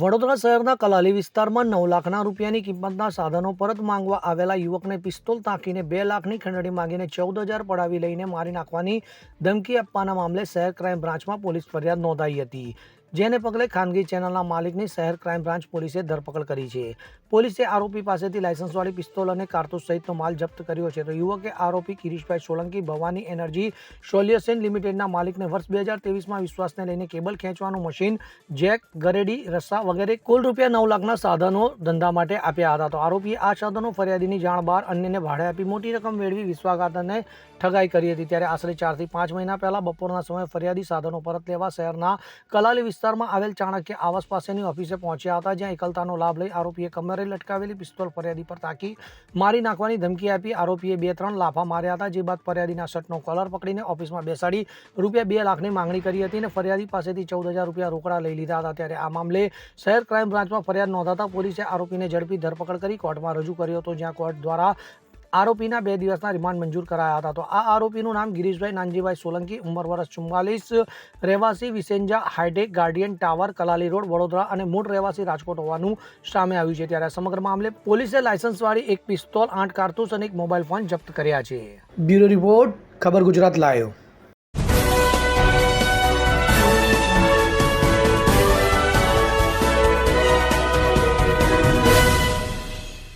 વડોદરા શહેરના કલાલી વિસ્તારમાં નવ લાખના રૂપિયાની કિંમતના સાધનો પરત માંગવા આવેલા યુવકને પિસ્તોલ તાકીને બે લાખની ખંડણી માંગીને ચૌદ હજાર પડાવી લઈને મારી નાખવાની ધમકી આપવાના મામલે શહેર ક્રાઇમ બ્રાન્ચમાં પોલીસ ફરિયાદ નોંધાઈ હતી. જેને પગલે ખાનગી ચેનલના માલિકની શહેર ક્રાઇમ બ્રાન્ચ પોલીસે ધરપકડ કરી છે. પોલીસે આરોપી પાસેથી લાયસન્સવાળી પિસ્તોલ અને કારતૂસ સહિતનો માલ જપ્ત કર્યો છે. તો યુવકે આરોપી કિરીશભાઈ સોલંકી, ભવાની એનર્જી, સોલ્યુશન લિમિટેડના માલિકને વર્ષ બે હજાર તેવીસમાં વિશ્વાસને લઈને કેબલ ખેંચવાનું મશીન, જેક, ગરેડી, રસ્સા વગેરે કુલ રૂપિયા નવ લાખના સાધનો ધંધા માટે આપ્યા હતા. તો આરોપીએ આ સાધનો ફરિયાદીની જાણ બહાર અન્યને ભાડે આપી મોટી રકમ મેળવી વિશ્વાઘાતને ઠગાઈ કરી હતી. ત્યારે આશરે ચારથી પાંચ મહિના પહેલાં બપોરના સમયે ફરિયાદી સાધનો પરત લેવા શહેરના કલાલી વિસ્તારમાં આવેલ ચાણક્ય આવાસ પાસેની ઓફિસે પહોંચ્યા હતા, જ્યાં એકલતાનો લાભ લઈ આરોપીએ કમરે લટકાવેલી પિસ્તોલ ફરિયાદી પર તાકી મારી નાખવાની ધમકી આપી. આરોપીએ બે ત્રણ લાફા માર્યા હતા, જે બાદ ફરિયાદીના શર્ટનો કોલર પકડીને ઓફિસમાં બેસાડી રૂપિયા બે લાખની માંગણી કરી હતી અને ફરિયાદી પાસેથી ચૌદ હજાર રૂપિયા રોકડા લઈ લીધા હતા. ત્યારે આ મામલે શહેર ક્રાઇમ બ્રાન્ચમાં ફરિયાદ નોંધાતા પોલીસે આરોપીને ઝડપી ધરપકડ કરી કોર્ટમાં રજૂ કર્યો હતો, જ્યાં કોર્ટ દ્વારા આરોપીના બે દિવસના રિમાન્ડ મંજૂર કરાયા હતા. તો આ આરોપીનું નામ ગિરીશભાઈ નાનજીભાઈ સોલંકી, ઉંમર વર્ષ ચુમ્માલીસ, રહેવાસી Vicenza hitech guardian tower, Kalali road, Vadodara અને મૂળ રહેવાસી રાજકોટ હોવાનું સામે આવ્યું છે. ત્યારે સમગ્ર મામલે પોલીસે લાયસન્સવાળી એક પિસ્તોલ, આઠ કારતૂસ અને એક મોબાઈલ ફોન જપ્ત કર્યા છે. બ્યુરો રિપોર્ટ, ખબર ગુજરાત લાયો